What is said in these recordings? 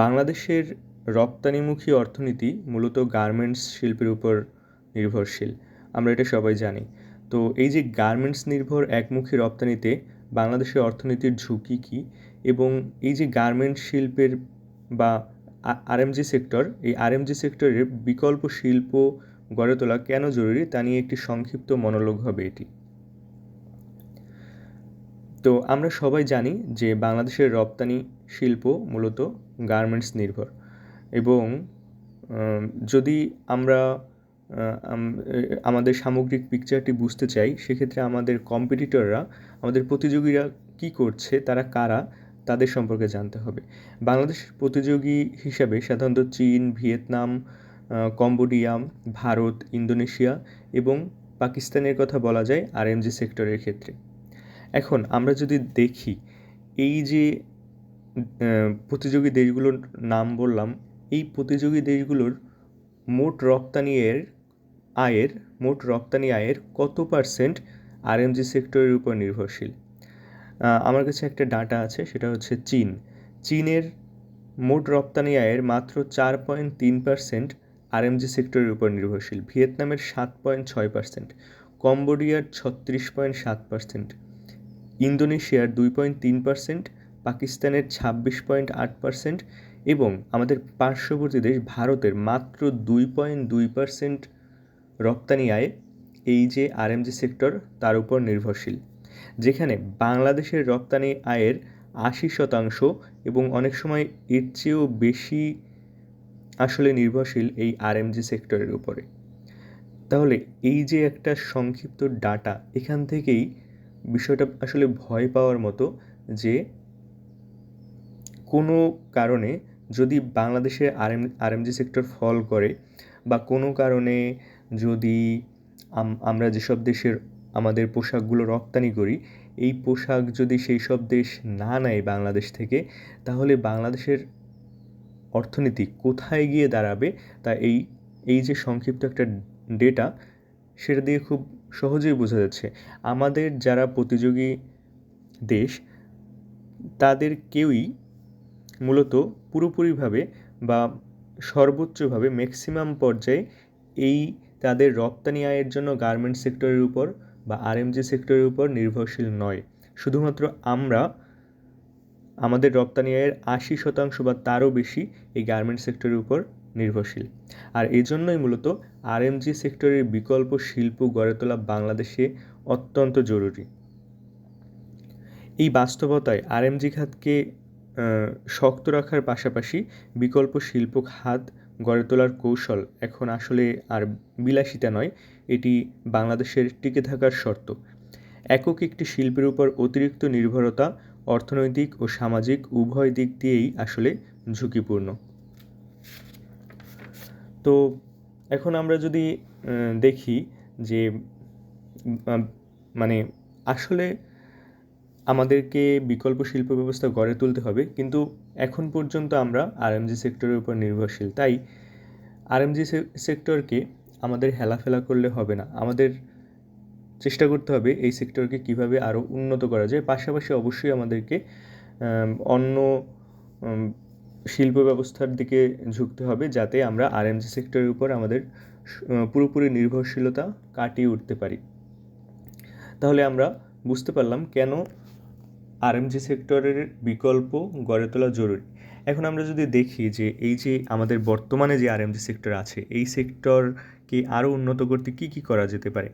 বাংলাদেশের রপ্তানিমুখী অর্থনীতি মূলত গার্মেন্টস শিল্পের উপর নির্ভরশীল, আমরা এটা সবাই জানি। তো এই যে গার্মেন্টস নির্ভর একমুখী রপ্তানিতে বাংলাদেশের অর্থনীতির ঝুঁকি কী এবং এই যে গার্মেন্টস শিল্পের বা আরএমজি সেক্টর, এই আরএমজি সেক্টরের বিকল্প শিল্প গড়ে তোলা কেন জরুরি তা নিয়ে একটি সংক্ষিপ্ত মনোলোগ হবে এটি। তো আমরা সবাই জানি যে বাংলাদেশের রপ্তানি শিল্প মূলত গার্মেন্টস নির্ভর এবং যদি আমরা আমাদের সামগ্রিক পিকচারটি বুঝতে চাই, সেক্ষেত্রে আমাদের কম্পিটিটররা আমাদের প্রতিযোগীরা কী করছে, তারা কারা, তাদের সম্পর্কে জানতে হবে। বাংলাদেশের প্রতিযোগী হিসাবে সাধারণত চীন, ভিয়েতনাম কম্বোডিয়া, ভারত, ইন্দোনেশিয়া এবং পাকিস্তানের কথা বলা যায় আরএমজি সেক্টরের ক্ষেত্রে। এখন আমরা যদি দেখি, এই যে প্রতিযোগী দেশগুলোর নাম বললাম, এই প্রতিযোগী দেশগুলোর মোট রপ্তানি এর আয়ের, মোট রপ্তানি আয়ের কত পার্সেন্ট আরএমজি সেক্টরের উপর নির্ভরশীল? আমার কাছে একটা ডাটা আছে, সেটা হচ্ছে চীন। চীনের মোট রপ্তানি আয়ের মাত্র চার পয়েন্ট তিন পার্সেন্ট আরএমজি সেক্টরের উপর নির্ভরশীল। ভিয়েতনামের সাত পয়েন্ট ছয় পার্সেন্ট কম্বোডিয়ার ছত্রিশ পয়েন্ট সাত পার্সেন্ট ইন্দোনেশিয়ার দুই পয়েন্ট তিন পার্সেন্ট, পাকিস্তানের ছাব্বিশ পয়েন্ট আট পার্সেন্ট এবং আমাদের পার্শ্ববর্তী দেশ ভারতের মাত্র দুই পয়েন্ট দুই পার্সেন্ট রপ্তানি আয় এই যে আরএমজি সেক্টর, তার উপর নির্ভরশীল, যেখানে বাংলাদেশের রপ্তানি আয়ের আশি শতাংশ এবং অনেক সময় এর চেয়েও বেশি আসলে নির্ভরশীল এই আরএমজি সেক্টরের উপরে। তাহলে এই যে একটা সংক্ষিপ্ত ডাটা, এখান থেকেই বিষয়টা আসলে ভয় পাওয়ার মতো যে কোনো কারণে যদি বাংলাদেশের আরএম আরএমজি সেক্টর ফল করে বা কোনো কারণে যদি আমরা যেসব দেশের আমাদের পোশাকগুলো রপ্তানি করি, এই পোশাক যদি সেই সব দেশ না নেয় বাংলাদেশ থেকে, তাহলে বাংলাদেশের অর্থনীতি কোথায় গিয়ে দাঁড়াবে? তা এই এই যে সংক্ষিপ্ত একটা ডেটা, সেটা দিয়ে খুব সহজেই বোঝা যাচ্ছে। আমাদের যারা প্রতিযোগী দেশ, তাদের কেউই মূলত পুরোপুরিভাবে বা সর্বোচ্চভাবে ম্যাক্সিমাম পর্যায়ে এই তাদের রপ্তানি আয়ের জন্য গার্মেন্টস সেক্টরের উপর বা আরএমজি সেক্টরের উপর নির্ভরশীল নয়। শুধুমাত্র আমরা আমাদের রপ্তানি আয়ের আশি শতাংশ বা তারও বেশি এই গার্মেন্টস সেক্টরের উপর নির্ভরশীল। আর এই জন্যই মূলত আরএমজি সেক্টরের বিকল্প শিল্প গড়ে তোলা বাংলাদেশে অত্যন্ত জরুরি। এই বাস্তবতায় আরএমজি খাতকে শক্ত রাখার পাশাপাশি বিকল্প শিল্প খাত গড়ে তোলার কৌশল এখন আসলে আর বিলাসিতা নয়, এটি বাংলাদেশের টিকে থাকার শর্ত। একক একটি শিল্পের উপর অতিরিক্ত নির্ভরতা অর্থনৈতিক ও সামাজিক উভয় দিক দিয়েই আসলে ঝুঁকিপূর্ণ। তো এখন আমরা যদি দেখি যে মানে আসলে আমাদেরকে বিকল্প শিল্প ব্যবস্থা গড়ে তুলতে হবে, কিন্তু এখন পর্যন্ত আমরা আরএমজি সেক্টরের উপর নির্ভরশীল। তাই আরএমজি সেক্টরকে আমাদের হেলাফেলা করলে হবে না। আমাদের চেষ্টা করতে হবে এই সেক্টরকে কীভাবে আরও উন্নত করা যায়। পাশাপাশি অবশ্যই আমাদেরকে অন্য শিল্প ব্যবস্থার দিকে ঝুঁকতে হবে যাতে আমরা আরএমজি সেক্টরের উপর আমাদের পুরোপুরি নির্ভরশীলতা কাটিয়ে উঠতে পারি। তাহলে আমরা বুঝতে পারলাম কেন আরএমজি সেক্টরের বিকল্প গড়ে তোলা জরুরি। এখন আমরা যদি দেখি যে এই যে আমাদের বর্তমানে যে আরএমজি সেক্টর আছে, এই সেক্টরকে আরও উন্নত করতে কী কী করা যেতে পারে?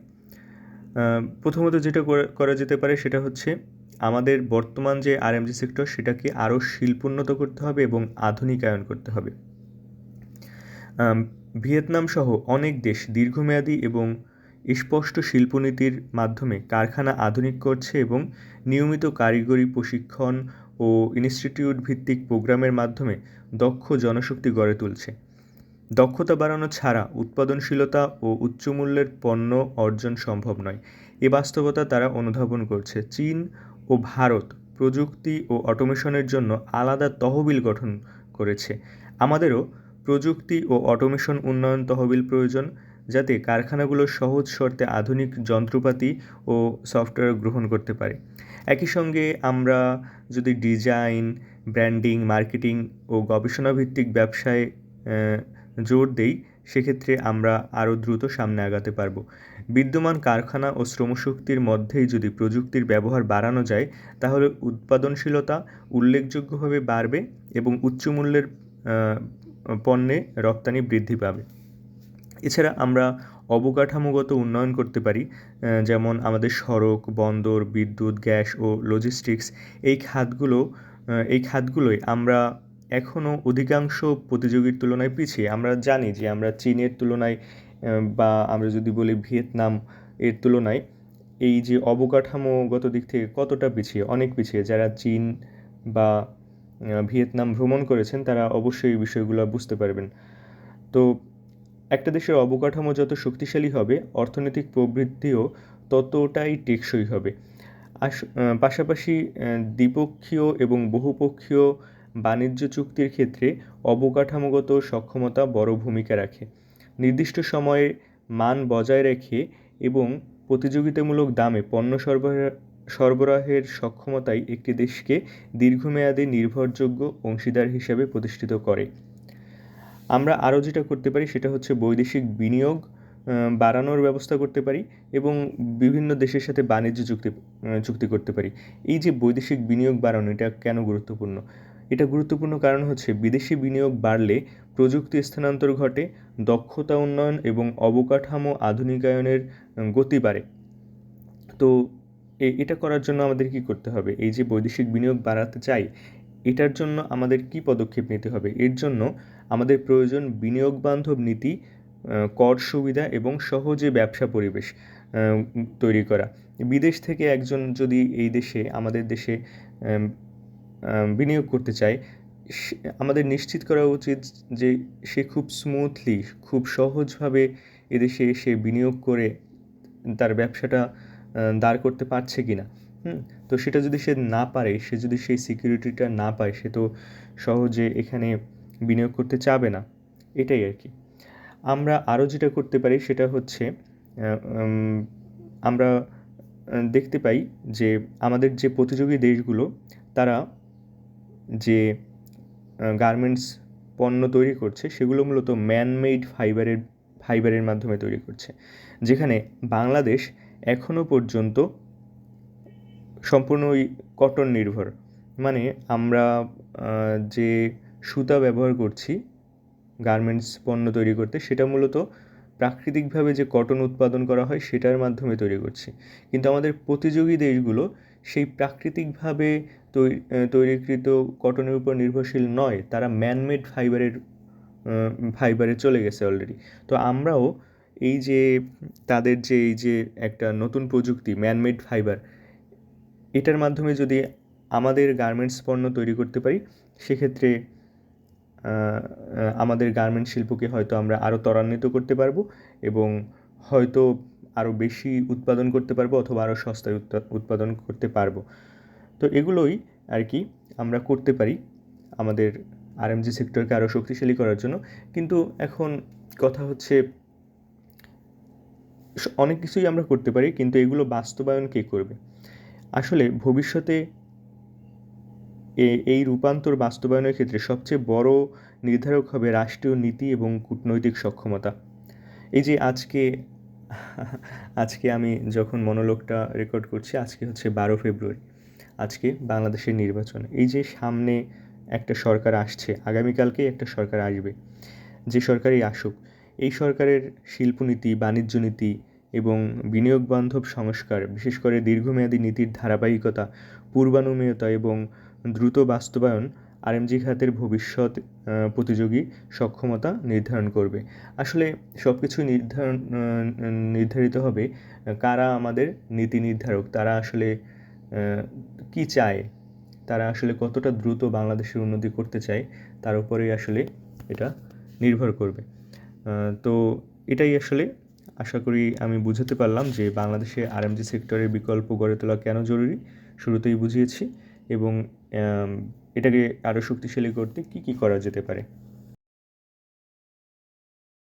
প্রথমত যেটা করা যেতে পারে সেটা হচ্ছে আমাদের বর্তমান যে আরএমজি সেক্টর সেটাকে আরও শিল্পোন্নত করতে হবে এবং আধুনিকায়ন করতে হবে। ভিয়েতনাম সহ অনেক দেশ দীর্ঘমেয়াদী এবং স্পষ্ট শিল্পনীতির মাধ্যমে কারখানা আধুনিক করছে এবং নিয়মিত কারিগরি প্রশিক্ষণ ও ইনস্টিটিউট ভিত্তিক প্রোগ্রামের মাধ্যমে দক্ষ জনশক্তি গড়ে তুলছে। দক্ষতা বাড়ানো ছাড়া উৎপাদনশীলতা ও উচ্চমূল্যের পণ্য অর্জন সম্ভব নয়। এ বাস্তবতা তারা অনুধাবন করছে। চীন ও ভারত প্রযুক্তি ও অটোমেশনের জন্য আলাদা তহবিল গঠন করেছে। আমাদেরও প্রযুক্তি ও অটোমেশন উন্নয়ন তহবিল প্রয়োজন, যাতে কারখানাগুলো সহজ শর্তে আধুনিক যন্ত্রপাতি ও সফটওয়্যার গ্রহণ করতে পারে। একই সঙ্গে আমরা যদি ডিজাইন, ব্র্যান্ডিং, মার্কেটিং ও গবেষণাভিত্তিক ব্যবসায় জোর দেই সেক্ষেত্রে আমরা আরও দ্রুত সামনে আগাতে পারব। বিদ্যমান কারখানা ও শ্রমশক্তির মধ্যেই যদি প্রযুক্তির ব্যবহার বাড়ানো যায়, তাহলে উৎপাদনশীলতা উল্লেখযোগ্যভাবে বাড়বে এবং উচ্চমূল্যের পণ্যে রপ্তানি বৃদ্ধি পাবে। এছাড়া আমরা অবকাঠামোগত উন্নয়ন করতে পারি যেমন আমাদের সড়ক, বন্দর, বিদ্যুৎ, গ্যাস ও লজিস্টিক্স এই খাতগুলো এই খাতগুলোয় আমরা এখনও অধিকাংশ প্রতিযোগীর তুলনায় পিছিয়ে। আমরা জানি যে আমরা চীনের তুলনায় বা আমরা যদি বলি ভিয়েতনাম এর তুলনায়, এই যে অবকাঠামোগত দিক থেকে কতটা পিছিয়ে, অনেক পিছিয়ে। যারা চীন বা ভিয়েতনাম ভ্রমণ করেছেন, তারা অবশ্যই এই বিষয়গুলো বুঝতে পারবেন। তো একটা দেশের অবকাঠামো যত শক্তিশালী হবে, অর্থনৈতিক প্রবৃদ্ধিও ততটাই টেকসই হবে। আস পাশাপাশি দ্বিপক্ষীয় এবং বহুপক্ষীয় বাণিজ্য চুক্তির ক্ষেত্রে অবকাঠামোগত সক্ষমতা বড় ভূমিকা রাখে। নির্দিষ্ট সময়ে মান বজায় রেখে এবং প্রতিযোগিতামূলক দামে পণ্য সরবরাহ সরবরাহের সক্ষমতাই একটি দেশকে দীর্ঘমেয়াদী নির্ভরযোগ্য অংশীদার হিসাবে প্রতিষ্ঠিত করে। আমরা আরও যেটা করতে পারি সেটা হচ্ছে বৈদেশিক বিনিয়োগ বাড়ানোর ব্যবস্থা করতে পারি এবং বিভিন্ন দেশের সাথে বাণিজ্য চুক্তি চুক্তি করতে পারি। এই যে বৈদেশিক বিনিয়োগ বাড়ানো, এটা কেন গুরুত্বপূর্ণ? এটা গুরুত্বপূর্ণ কারণ হচ্ছে বিদেশি বিনিয়োগ বাড়লে প্রযুক্তি স্থানান্তর ঘটে, দক্ষতা উন্নয়ন এবং অবকাঠামো আধুনিকায়নের গতি বাড়ে। তো এটা করার জন্য আমাদের কী করতে হবে? এই যে বৈদেশিক বিনিয়োগ বাড়াতে চাই, এটার জন্য আমাদের কী পদক্ষেপ নিতে হবে? এর জন্য আমাদের প্রয়োজন বিনিয়োগ বান্ধব নীতি কর সুবিধা এবং সহজে ব্যবসা পরিবেশ তৈরি করা। বিদেশ থেকে একজন যদি এই দেশে, আমাদের দেশে বিনিয়োগ করতে চায় আমাদের নিশ্চিত করা উচিত যে সে খুব স্মুথলি খুব সহজভাবে এদেশে এসে বিনিয়োগ করে তার ব্যবসাটা দাঁড় করতে পারছে কি না হুম, তো সেটা যদি সে না পারে, সে যদি সেই সিকিউরিটিটা না পায়, সে তো সহজে এখানে বিনিয়োগ করতে চাবে না। এটাই আর কি। আমরা আরও যেটা করতে পারি, সেটা হচ্ছে আমরা দেখতে পাই যে আমাদের যে প্রতিযোগী দেশগুলো, তারা যে গার্মেন্টস পণ্য তৈরি করছে, সেগুলো মূলত ম্যানমেড ফাইবারের ফাইবারের মাধ্যমে তৈরি করছে। যেখানে বাংলাদেশ এখনও পর্যন্ত সম্পূর্ণ ওই কটন নির্ভর। মানে আমরা যে সুতা ব্যবহার করছি গার্মেন্টস পণ্য তৈরি করতে, সেটা মূলত প্রাকৃতিকভাবে যে কটন উৎপাদন করা হয়, সেটার মাধ্যমে তৈরি করছি। কিন্তু আমাদের প্রতিযোগী দেশগুলো সেই প্রাকৃতিকভাবে তৈরিকৃত কটনের উপর নির্ভরশীল নয়, তারা ম্যানমেড ফাইবারের ফাইবারে চলে গেছে অলরেডি তো আমরাও এই যে তাদের যে, এই যে একটা নতুন প্রযুক্তি ম্যানমেড ফাইবার এটার মাধ্যমে যদি আমাদের গার্মেন্টস পণ্য তৈরি করতে পারি, সেক্ষেত্রে আমাদের গার্মেন্ট শিল্পকে হয়তো আমরা আরও ত্বরান্বিত করতে পারব এবং হয়তো আরও বেশি উৎপাদন করতে পারব অথবা আরও সস্তায় উৎপাদন করতে পারব। তো এগুলোই আর কি আমরা করতে পারি আমাদের আরএমজি সেক্টরকে আরও শক্তিশালী করার জন্য। কিন্তু এখন কথা হচ্ছে অনেক কিছুই আমরা করতে পারি, কিন্তু এগুলো বাস্তবায়ন কে করবে? আসলে ভবিষ্যতে এই রূপান্তর বাস্তবায়নের ক্ষেত্রে সবচেয়ে বড় নির্ধারক হবে রাষ্ট্রীয় নীতি এবং কূটনৈতিক সক্ষমতা। এই যে আজকে আজকে আমি যখন মনোলোকটা রেকর্ড করছি, আজকে হচ্ছে বারো ফেব্রুয়ারি। আজকে বাংলাদেশের নির্বাচন। এই যে সামনে একটা সরকার আসছে আগামীকালকে একটা সরকার আসবে, যে সরকারই আসুক, এই সরকারের শিল্পনীতি, বাণিজ্য নীতি এবং বিনিয়োগ বান্ধব সংস্কার, বিশেষ করে দীর্ঘমেয়াদী নীতির ধারাবাহিকতা, পূর্বানুমেয়তা এবং দ্রুত বাস্তবায়ন আরএমজি খাতের ভবিষ্যৎ প্রতিযোগী সক্ষমতা নির্ধারণ করবে। আসলে সব কিছু নির্ধারণ নির্ধারিত হবে কারা আমাদের নীতি নির্ধারক, তারা আসলে কী চায়? তারা আসলে কতটা দ্রুত বাংলাদেশের উন্নতি করতে চায়, তার উপরেই আসলে এটা নির্ভর করবে। তো এটাই আসলে আশা করি আমি বুঝাতে পারলাম যে বাংলাদেশে আরএমজি সেক্টরের বিকল্প গড়ে তোলা কেন জরুরি, শুরুতেই বুঝিয়েছি এবং এটাকে আরও শক্তিশালী করতে কী কী করা যেতে পারে?